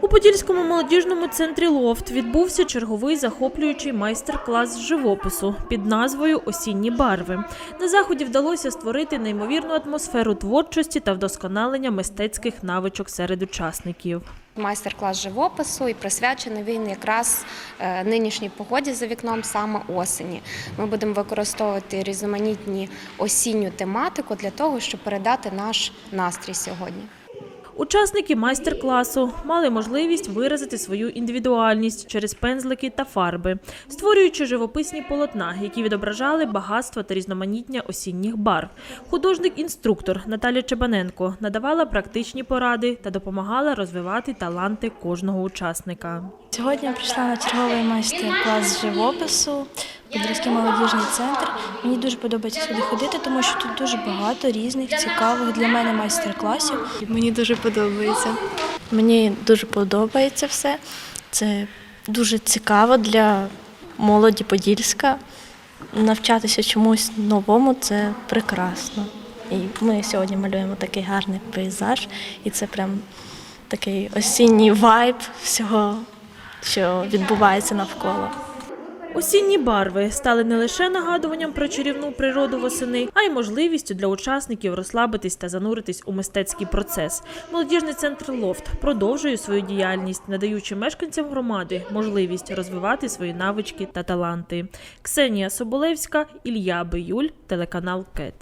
У Подільському молодіжному центрі Лофт відбувся черговий захоплюючий майстер-клас з живопису під назвою Осінні барви. На заході вдалося створити неймовірну атмосферу творчості та вдосконалення мистецьких навичок серед учасників. Майстер-клас живопису і присвячений він якраз е, нинішній погоді за вікном саме осені. Ми будемо використовувати різноманітні осінню тематику для того, щоб передати наш настрій сьогодні. Учасники майстер-класу мали можливість виразити свою індивідуальність через пензлики та фарби, створюючи живописні полотна, які відображали багатство та різноманіття осінніх барв. Художник-інструктор Наталя Чебаненко надавала практичні поради та допомагала розвивати таланти кожного учасника. Сьогодні я прийшла на черговий майстер-клас живопису Подільський молодіжний центр. Мені дуже подобається сюди ходити, тому що тут дуже багато різних цікавих для мене майстер-класів. Мені дуже подобається. Мені дуже подобається все. Це дуже цікаво для молоді Подільська. Навчатися чомусь новому це прекрасно. І ми сьогодні малюємо такий гарний пейзаж, і це прям такий осінній вайб всього, що відбувається навколо. Осінні барви стали не лише нагадуванням про чарівну природу восени, а й можливістю для учасників розслабитись та зануритись у мистецький процес. Молодіжний центр Лофт продовжує свою діяльність, надаючи мешканцям громади можливість розвивати свої навички та таланти. Ксенія Соболевська, Ілля Биюль, телеканал КЕТ.